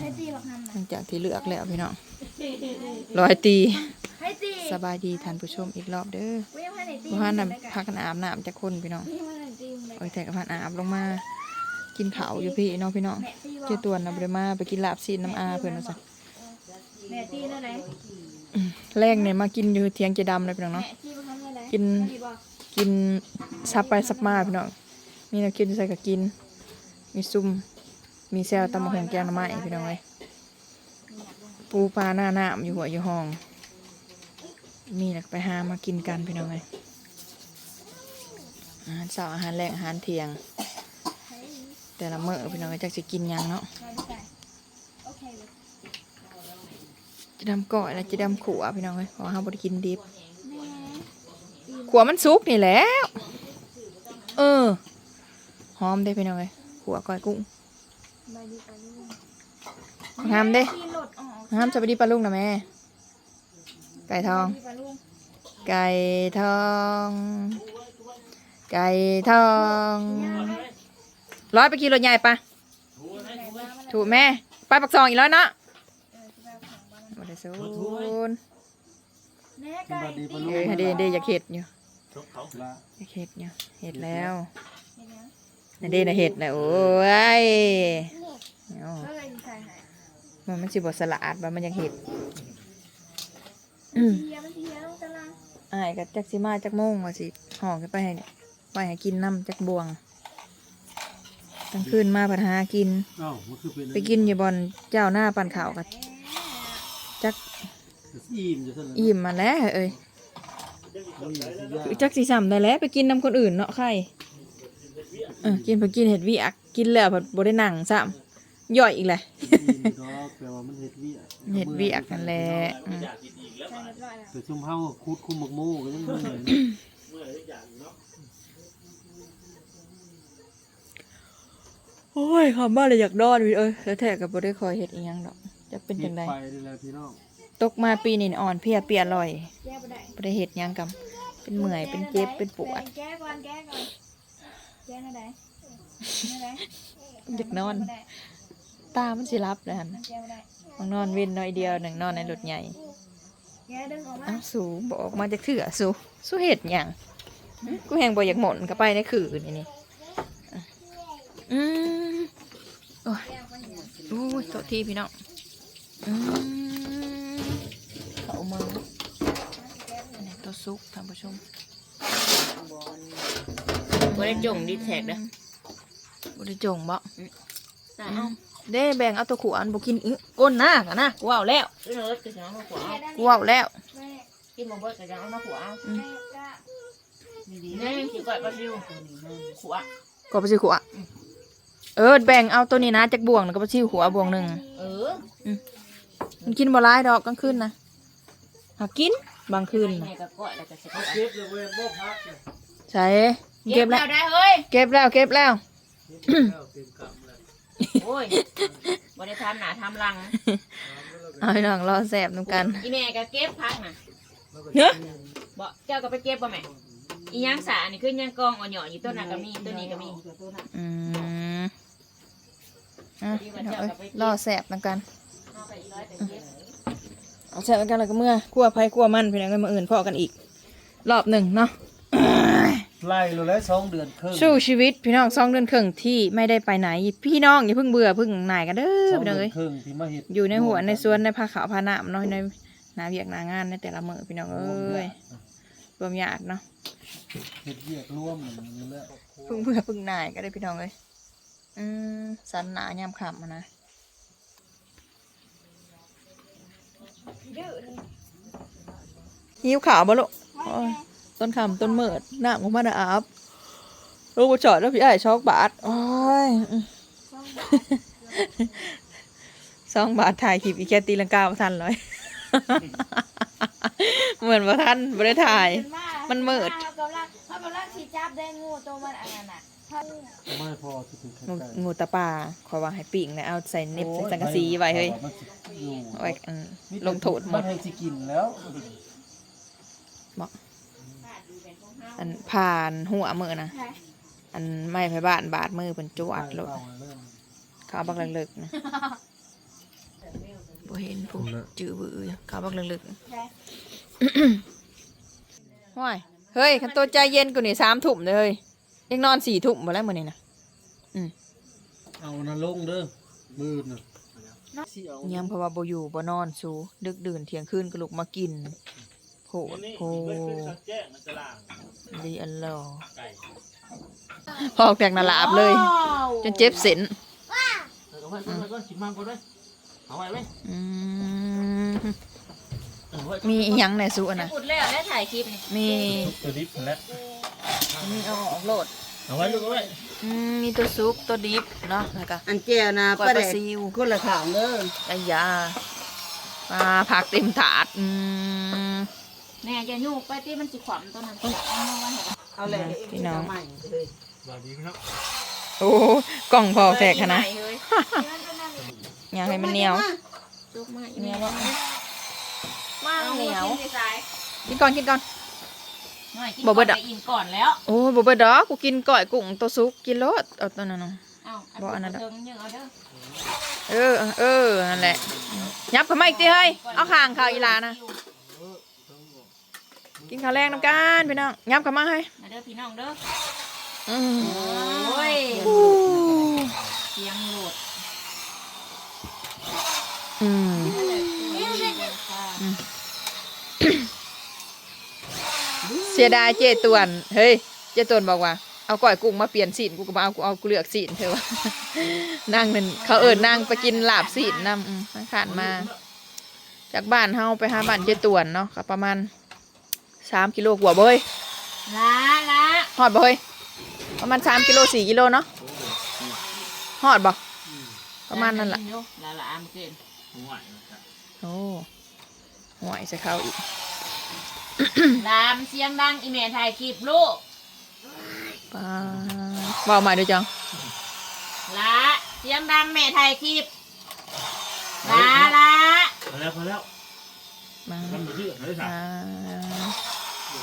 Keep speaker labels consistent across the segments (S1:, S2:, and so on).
S1: ให้ตีบักฮัม
S2: ห
S1: นะ
S2: ลังจากที่เลือกแล้วพี่น้องรอยตี
S1: ให้ตี
S2: สบายดีท่านผู้ชมอีกรอบเด้อ
S1: กูยังให้ไหนตี
S2: ผู้ฮันน่ะพักกันอาบน้ำจากคนพี่น้อง
S1: กูยังให้ไหนตีมึงเลย
S2: โอ้ยแต่กับพันอาบลงมา กินข้าวอยู่พี่น้องพี่น้อง
S1: แม่ตีบ่
S2: เจ้าตัวน่ะบ่ได้มาไปกินลาบซีนน้ำอาเพิ่นว่าซั่น
S1: แม่ตีได้ไหน
S2: แรงเนี่ยมากินอยู่เทียงเจดำเลยพี่น้อง
S1: แม่
S2: เนาะ
S1: ตีบักฮัมได้ไหน
S2: กิน
S1: ตีบ่
S2: กินซับไปซับมาพี่น้องมีแนวกินใส่กับกิน มีซุ่ม มีแซวตำมะฮงแกงน้ำไม้พี่น้องเลยปูปลาหน้าหน้ำอยู่หัวอยู่ห้อง มีแล้วก็ไปหามากินกันพี่น้องเลยอาหารเช้าอาหารแรงอาหารเที่ยง แต่ละมื้อพี่น้องก็จักสิกินหยังเนาะจะดำก่อยแล้วจะดำขัวพี่น้องเลยเพราะว่าบไดกินดิบขัวมันสุกนี่แหล้ว เออ หอมเด้พี่น้องเลยขัวก้อยกุ้ง
S1: มาดีกว่าลูก
S2: งามเด้
S1: ตีหลดออก
S2: งามจะไปดีปลาลุงนะแม่ ไก่ทอง
S1: ดีกว่าลูก
S2: ไก่ทอง ไก่ทองร้อยไปกินรถใหญ่ปะถูกแม่ ไปปักซองอีกแล้วเนาะ
S1: เออที่แบบของบ้าน
S2: บไดซูน
S1: แม่ไก่ตี
S2: เออเดเดอยากเห็ดอยู่
S3: ละ
S2: อยากเห็ดอยู่เห็ดแล้ว
S1: เห็นยัง
S2: น่ะเดนะเห็ดนะโอ้ยเอา
S1: ก็เลยใส่ให้
S2: มันมันสิบสลัดว่ามันอยากเห็ด
S1: มันเทียมันเทียลงตาราง
S2: อายกับจักสิมาจักโมงว่าสิห่อขึ้นไปให้ไปให้กินน้ำจักบวงกลางคืนมาปัญหากิน
S3: อ้าวมันคือเป็น
S2: ไปกินอยู่บอนเจ้าหน้าปั่นข่าวกับจัก
S3: อิ่มอยู่เท่านั้น
S2: อิ่มมาแล้วเอ้ย
S3: นี่สิยาก
S2: จักสีสัมได้แล้วไปกินน้ำคนอื่นเนาะใคร เออกินไปกินเห็ดวิอักกินแล้วพอบ่ได้หนังซ้ำย่อยอีกแหละ
S3: อิ่มอยู่ดอกแต่ว่ามันเฮ็ดเวียก
S2: เห็ดวิอักนั่นแหละอืม
S1: ใส่เรียบร้อยแล้ว
S3: แต่ชุมเฮาคูดคุมหมกโม่ก็ยังบ่เหนื่อย
S2: โอ้ยคำบ้าเลยอยากดอนวิเอ้ยแล้วแท้กับบ่ได้คอยเห็ดอีหยังดอกจะเป็นจังได
S3: ไปนี่แหละพี่น้อง
S2: ตกมาปีนี้อ่อนเพลียเปียลอย
S1: แก้บ่ได้
S2: บ่ได้เห็ดหยังกับเป็นเมื่อยเป็นเจ็บเป็นปวด
S1: แก้ก่อนแก้ก่อน แก้หน่อยได้หน่อยได้
S2: อยากนอน
S1: บ่ได้
S2: ตามันสิรับแล้วหั่น
S1: มันแก้บ่ได้
S2: ต้องนอนเว้นน้อยเดียวหนึ่งนอนในรถใหญ่
S1: แก้ดึงออกมา
S2: อ้าวสูบอกออกมาจากเถื่อสูสูเห็ดหยังหึกูแหงบ่อยากหม่นก็ไปในคืนนี่นี่อะอืมโอ้ยโอ้ยโทษทีพี่น้องอืมเขามืออันนี้ตัวซุกท่านผู้ชม
S4: บ่ได้จงดีแท็กนะ
S2: บ่ได้จงบ่
S4: แต่
S2: อื
S4: เอา
S2: มเด้แบ่งเอาตัวขวานบ่กินอื้อก้นหน้ากันนะกูเอาแล้ว
S4: เรื่องรถก็จะเอามาขวเอา
S2: กูเอาแล้ว
S1: แม่
S4: กินมาเบิดก็จะเอามาขวเอา
S1: แม่ก็
S4: นี่สิก่อยปลาซิวขว
S2: ก็ไปซื้อขวาเออแบ่งเอาตัวนี้นะจากบวงแล้วก็ไปซื้อขวาบวงหนึ่ง
S4: เออ
S2: มันกินบ่ร้ายดอกกลางคืนนะหากิน บางคืนนะ
S4: นี่ก็ก่อยแล้วก็สิ
S3: เก็บเลยเว้ยบ่พักเลย
S2: ใช่เก็บแล้ว
S4: ได้เฮ้ย
S2: เก็บแล้วเก็บแล้ว
S3: เก็บแล้วเต็มกำแล้ว
S4: โอ้ยบ่ได้ทำหน้าทำหลัง
S2: เอาพี่น้องรอแสบน้ำกัน
S4: อีแม่ก็เก็บพักน่ะ
S2: เนาะ
S4: บ่เจ้าก็ไปเก็บบ่แม่อีหยังสานี่คือหยังกองอ่อนหย่ออยู่ต้นน่ะก็มีต้นนี้ก็มี
S2: อืมอะพี่น้องเอ้ยรอแสบน้ำกัน
S4: เอาไปอีร้อยไปเก็บ
S2: เอาแสบน้ำกันแล้วก็เมื่อคั่วไผ่คั่วมันพี่น้องก็มาอื่นพอกันอีก รอบหนึ่งเนาะ
S3: ไล่เราแล้วสองเดือนครึ่ง
S2: สู้ชีวิตพี่น้องสองเดือนครึ่งที่ไม่ได้ไปไหน พี่น้องอย่าเพิ่งเบื่อเพิ่งหน่ายกันเด้อ
S3: สอง
S2: พี่น้อง
S3: เดือ
S2: เอ้
S3: น
S2: ย
S3: ครึ่งที่มาเฮ็ด
S2: อยู่ในหัวในสวนในผ้าขาวผ้าหนามเนาะในนาเวียกนางานในแต่ละมือพี่น้องเอ้ยรวมญาติเนาะ
S3: เฮ็ดเวียกร่วมอย่างนี้แหละ
S2: เพิ่งเบื่อเพิ่งหน่ายก็ได้พี่น้องเอ้ยอืมสันหนายามขำอะ นะหิวขาวบ่ลูกโอ้ยต้นขำต้นเมิดน้ำของมันอาบลูกบ่จอดแล้วพี่ไอ้ายช็อกบาทโอ้ยอืมสองบาทถ่ายคลิปอีแค่ตีลังกาบ่ทันเลยเหมือนว่าท่านบ่ได้ถ่าย มันมืด
S1: เขากำลังเขากำลังที่จับได้งูตัวมันอันนั้นน่ะเขา
S3: ไม่พอสิถึง
S2: งู
S3: ใกล้ๆ
S2: งูตะปาขอว่าให้ปิ่งนะเอาใส่เน็บใส่สังกะสีไว้เฮ้ย
S3: มันสิอยู่
S2: เอาไว้อันลงโทษหม
S3: มั
S2: ด
S3: นให้สิกินแล้ว
S2: อันผ่านหัวมือนะ
S1: ใช่
S2: อันไม่ไผบ้านบาดมือเป็นจวดโลด
S3: เอาเริ่ม
S2: เขาเอาบักเลิกๆนะผู้จื้อบื้ออยู่ขาบักลึก
S1: ใช่
S2: ๆห้วยเฮ้ยคันตัวใจเย็นกูนี่สามทุ่มเลยเฮ้ ยยังนอนสี่ทุ่มหมดแล้วมื้อนี้นะ
S3: เอานะลงเด้อมือน่ะสิเอา
S2: ยังเพราะว่าบ่อยู่บ่นอนสูดึกดื่นเที่ยงคืนก็ลุกมากินโหดโหดีอันลอพอกแตกนาลาบเลย จนเจ็บเส้น
S5: เอาไว้เอาไว้ก่อนชิมมังก่อนเลยเอาไว้ไว้
S2: อืม
S5: เอาไว้
S2: มีอีหยังในสูอันน่ะ
S4: พูดแล้วได้ถ่ายคลิปนี่
S2: มี
S3: ตัวดิบแล้ว
S2: มีเอาออกโลด
S5: เอาไว้ลูกเอาไว้
S2: อืมมีตัวซุปตัวดิบเนาะแล้วก็
S6: อันเจียวนะ
S2: กล้วย
S6: ป้า
S2: ป
S6: แด
S2: ลากซิว
S6: คนละขางเด้อ
S2: ไอ้ยาปลาผักเต็มถาดอืม
S4: แม่จะยูกไปที่มันสิขวำตัวนั้นเอามาไว้ให้กัน
S6: เอาเลย
S2: พี่น้อง
S6: เาใหม่เลย
S5: สวัสดีครับ
S2: โอ้กล่องพอแตกขนาด
S4: เฮ้ย
S2: อยากให้มันเหนียว
S4: จุกมาอี
S2: เหนี
S4: เมี
S2: ย
S4: ยว
S2: มากเหนียว
S4: กินสาย
S2: กินก่อนกินก่อน
S4: ห น่อยกิน
S2: บ่
S4: ก่
S2: เบิ
S4: อน
S2: ดอะ
S4: ไปอิ่มก่อนแล้ว
S2: โอ้ยบ่เบิดดอกกูกินก้อยกุ้งตัวซุปกินรสเอาตัวนั้นเนาะ
S4: เอ้า
S2: บ่อันนั้นดอก
S4: เทิงยังเอาเด้อ
S2: เออเออนั่นแหละยับเข้ามาอีกทีเฮ้ยเอาข้างข้าวอีหลานะกินข้าวแรงน้ำกันพี่น้องยับเข้ามาให้
S4: มาเด้อพี่น้องเด้อ
S2: อืม
S4: โอ้ย
S2: อู้
S4: เสียงโหลด
S2: อืม เสียดายเจตวน เฮ้ย เจตวนบอกว่า เอาก้อยกุ้งมาเปลี่ยนสีนกูก็มาเอากูเอากูเลือกสีนเธอว่านั่งนั่นเขาเอิญนั่งไปกินลาบสีนนำอืมนั่งขานมา จากบ้านเฮาไปหาบ้านเจตวนเนาะก็ประมาณสามกิโลกว่าเบ้ย
S4: ละละ
S2: ฮอดบ่เฮ้ยประมาณสามกิโลสี่กิโลเนาะฮอดบ่ประมาณนั้นแหละ
S4: ละละอะเมื่อกี้
S5: หัวนะครับ
S2: โอ้ห่วยใส่ข้าวอีก
S4: ลามเสียงดังอีเมลถ่ายคลิปลูก
S2: ป้าเว่าใหม่ด้วยจัง
S4: ละเสียงดังแม่ถ่ายคลิปละละ
S5: พอแล้วพอแล้ว
S2: มา
S5: ทำอยู่ที่ไหนได้สั่ง
S2: อ่า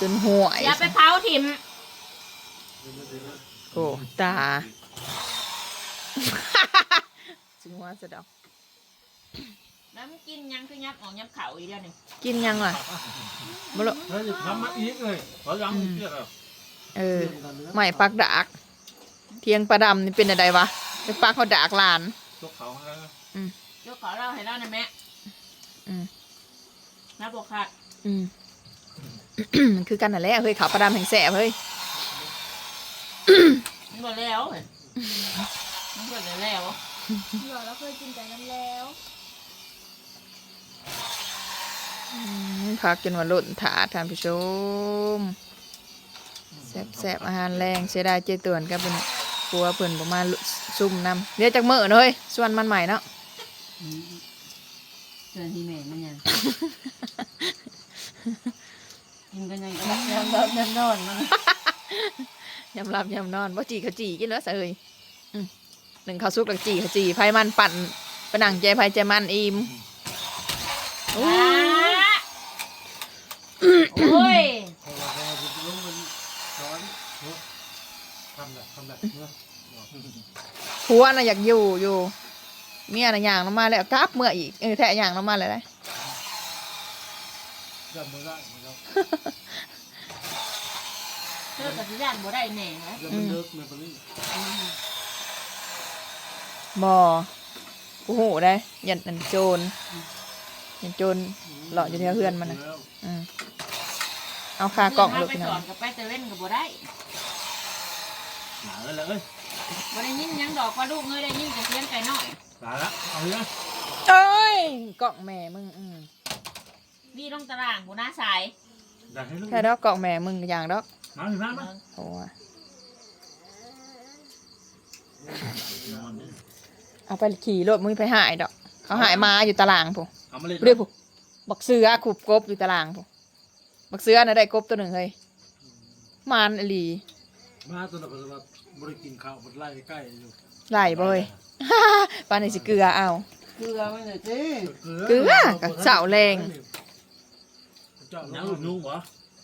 S2: จนห่วย
S4: อย่าไปเผาถิ่ม
S2: โอ้ตา จึงว่าสะดอก
S4: น้ำกินยังคือยับออกยับเข่าอีกเดียวหนึ่ง
S2: กินยังล่ะบ่ละ
S5: แล้วจะทำมาอีกเลยขอยังอีกเยอะเลย
S2: เออใหม่ปักดาก เทียงปลาดำนี่เป็นอะไรวะไปปักเขาดากหลาน
S5: ยกเขาให้แล้ว
S4: ยกขอเล่าให้เล่าหน่อยแม่
S2: อืม
S4: น้าบอกค่ะ
S2: อืมมันคือกันนั่นแหละเฮ้ยขาวปลาดำแห่งแสบเฮ้ย
S4: มันหมดแล้วเห็นมันหมดแล้ว
S1: หล่อแล้วเคยกินแต่น้ำแล้ว
S2: อืม พักจนว่าหล่นถาดท่านผู้ชมแสบแสบอาหารแรงเสียดายเจตวนกับเป็นครัวเพิ่นประมาณซุ่มนำเดี๋ยวจากมื้อเนอะเฮ้ยส่วนมันใหม่เนาะ
S6: เจอที่แม่มันยังกินกันยังก็ยำแบบยำนอนมัน
S2: ยำรับยำนอนว่าจีเขาจีกินแล้วเสยอืมหนึ่งข้าวซุกหลักจีเขาจีไผมันปั่นปะนังใจไผใจมันอิ่ม
S4: โอ้โอ้ย
S3: พอเราพอจะลงมันร้อนเนอะทำแบบทำแบบเนอะ
S2: ผัวน่ะอยากอยู่อยู่ เมียน่ะย่างลงมาแล้วกลับเมื่ออีกเออแทะย่างลงมาเลยได้
S3: จำไม่ได้เหมือนกัน
S4: เธอกับสิยานบ่ได้แน่นะ
S3: แล้วมันเลิกในปรี
S2: บอกูโหได้ยันนันโจรยันโจรหลอกอยู่แถวเพื่อนมันนะ
S3: แล้ว
S2: อืม เอาคากล่อง
S4: เา
S2: ลูก
S4: ไป
S2: พี่
S4: ส
S2: น้อ
S4: องนกับไปเตเว่นกับบ่ได้
S5: หนาแล้วเลย
S4: บ่ได้ยินหยังดอกว่าลูกเงยได้ยินแต่เสียงไก่น้อย
S5: ตายละเอาเลยนะ
S2: เอ้ยกล่องแม่มึงอืม
S4: วีลงตารางกูหน้าสาย
S5: อยากให้ลูก
S2: แค่ดอกกล่องแม่มึงอย่างดอก
S5: มาถึงบ้านไหม
S2: โอ้ย
S5: นอนดิ
S2: เอาไปขี่รถมึงไปหายดอก เขาหายมาอยู่ตารางผู้
S5: เอามาเลย
S2: เรียกผู้บักเสือขุบกบอยู่ตารางผู้ บักเสือน่ะได้กบตัวหนึ่งเฮ้ยมานอหลี
S3: มาตัวนั้นก็จะแบบบริกินข้าวมันไล่ใกล้อยู่
S2: ไหลบ่เฮ้ย ปานนี้สิเกลือเอา
S6: เกลือมันเลยสิ
S2: เกลือกับเสาแรง
S3: เจ้า
S5: ยั
S3: ยัง
S5: งลูกนุ่งเหรอ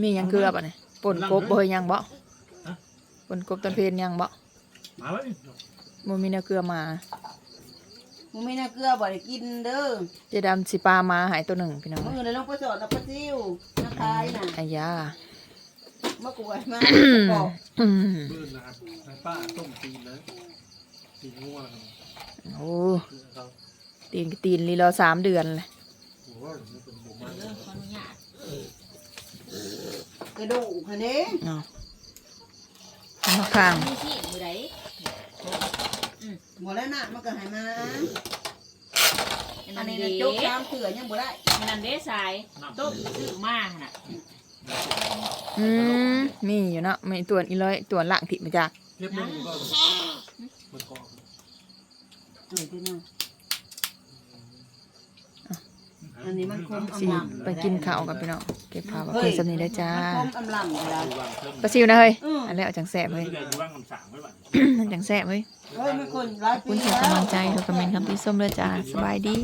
S2: มีหยังเกลือป่ะเนี่ยป่นกบบ่เฮ้ยยังบ่
S5: ฮะ
S2: ป่นกบต้นเพลนยังบ่
S5: มาไว้
S2: บ่มีแนวเกลือมา
S6: มึงไม่น่าเกลือบ่ได้กินเด้อ
S2: เจดำสิปลามาหายตัวหนึ่งพี่น้อง
S6: มือเลยลงไปสอดแล้วไปซิวน้าคายน่ะ
S2: อายา
S6: มากวยมาบอก
S2: อืม
S3: มืดนะครับให้ป้าต้มตีนนะตีนง่วง
S2: โอ้
S3: คือเขา
S2: ตีนก็ตีนลีรอสามเดือนเลย
S3: โอ้โหมันเป็นบุกมา
S4: เด้อขออนุญาต
S6: กระดูกค่ะเด้
S2: เนาะเอามาข้าง
S4: มีที่มือใด
S6: บ่แล้วน่ะมันก็ให้มา
S4: อัน
S6: อั
S4: นั้นน
S6: นี้
S4: เด้
S6: น่ะจุกตามเกลือยังบ่ได้
S4: อันนั้นเด้สายต้มซื้อมาน่ะ
S2: อืมมีอยู่เนาะมีตัวอีร้อยตัวหลังผิดมาจาก
S3: เก็บมือก็มันกอง
S6: เออพี่น้องอันนี้มันคม
S2: สิ
S6: อำลำ
S2: ไปกินข้าวกับพี่น้องเก็บผ้าไว้เพื่อสำนีได้จ้า
S6: มันคมอำลำเลย
S5: วางเพิ่ม
S2: ปลาซิวนะเฮ้ย
S6: อือ
S2: อันแล้วเอาจังแสบเฮ้ย
S5: เดือนว่างคำสั่งไว้บ้าง
S2: มันจังแสบเฮ้ย
S6: เฮ้ยมันคนหลาย
S2: ขอบ
S6: ปี
S2: คุณทุก
S6: แล้ว
S2: กำลังใจทุกคอมเมนต์คำที่ส้มเลยจ้าสบายดี